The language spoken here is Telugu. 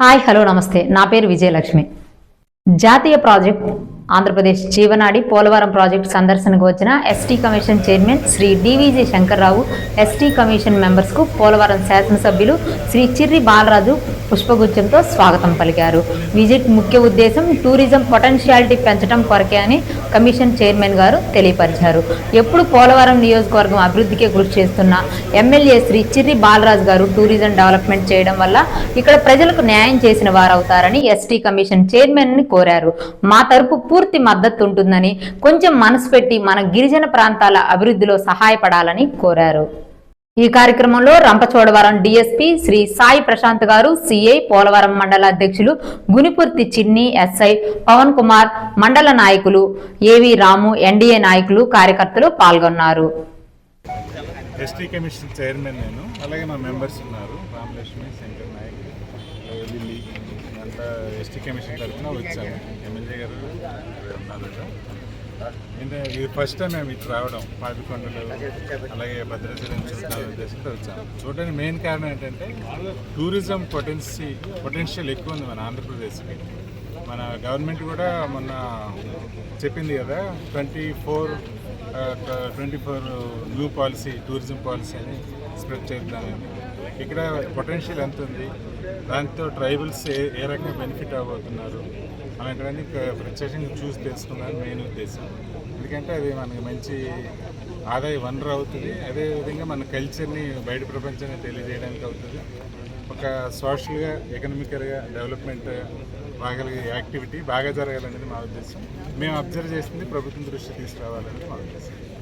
హాయ్ హలో నమస్తే. నా పేరు విజయలక్ష్మి. జాతీయ ప్రాజెక్ట్ ఆంధ్రప్రదేశ్ జీవనాడి పోలవరం ప్రాజెక్టు సందర్శనకు వచ్చిన ST commission chairman Shri DVG Shankarrao ST commission మెంబర్స్కు Polavaram శాసనసభ్యులు శ్రీ చిర్రి బాలరాజు పుష్పగుచ్చంతో స్వాగతం పలికారు. విజిట్ ముఖ్య ఉద్దేశం టూరిజం పొటెన్షియాలిటీ పెంచడం కొరకే అని కమిషన్ చైర్మన్ గారు తెలియపరిచారు. ఎప్పుడు పోలవరం నియోజకవర్గం అభివృద్ధికి కృషి చేస్తున్న ఎమ్మెల్యే శ్రీ చిర్రి బాలరాజు గారు టూరిజం డెవలప్మెంట్ చేయడం వల్ల ఇక్కడ ప్రజలకు న్యాయం చేసిన వారవుతారని ఎస్టీ కమిషన్ చైర్మన్ని కోరారు. మా తరపు పూర్తి మద్దతు ఉంటుందని కొంచెం మనసు పెట్టి మన గిరిజన ప్రాంతాల అభివృద్ధిలో సహాయపడాలని కోరారు. ఈ కార్యక్రమంలో రంపచోడవరం డిఎస్పి శ్రీ సాయి ప్రశాంత్ గారు సిఐ పోలవరం మండల అధ్యక్షులు గునిపుర్తి చిన్ని ఎస్ఐ పవన్ కుమార్ మండల నాయకులు ఏవి రాము ఎన్డీఏ నాయకులు కార్యకర్తలు పాల్గొన్నారు. ఎస్టీ కమిషన్ చైర్మన్ నేను. అలాగే మా మెంబర్స్ ఉన్నారు. రామలక్ష్మి శంకర్ నాయక్ లిల్లీ అంతా ఎస్టీ కమిషన్ తరఫున వచ్చాము. ఎమ్మెల్యే గారు ఇక్కడ ఉన్నారు కదా. ఏంటంటే ఇది ఫస్ట్ టైం మేము ఇటు రావడం పాపికొండలు అలాగే భద్రాచలం చూడాలనే ఉద్దేశంతో వచ్చాము చూడడానికి మెయిన్ కారణం ఏంటంటే టూరిజం పొటెన్సీ పొటెన్షియల్ ఎక్కువ ఉంది మన ఆంధ్రప్రదేశ్కి. మన గవర్నమెంట్ కూడా మొన్న చెప్పింది కదా twenty four twenty four new policy tourism policy అని స్ప్రెడ్ చేద్దామని. ఇక్కడ పొటెన్షియల్ ఎంత ఉంది? దాంతో ట్రైబల్స్ ఏ ఏ రకంగా బెనిఫిట్ అవ్వబోతున్నారు? అలాంటివన్నీ ప్ర- ప్రత్యక్షంగా చూసి తెలుసుకున్నాను మెయిన్ ఉద్దేశం. ఎందుకంటే అది మనకి మంచి ఆదాయ వనరు అవుతుంది. అదేవిధంగా మన కల్చర్ని బయట ప్రపంచాన్ని తెలియజేయడానికి అవుతుంది. ఒక సోషల్గా ఎకనామికల్గా డెవలప్మెంట్ బాగా యాక్టివిటీ బాగా జరగాలనేది మా ఉద్దేశం. మేము అబ్జర్వ్ చేసింది ప్రభుత్వం దృష్టి తీసుకురావాలనేది మా ఉద్దేశం.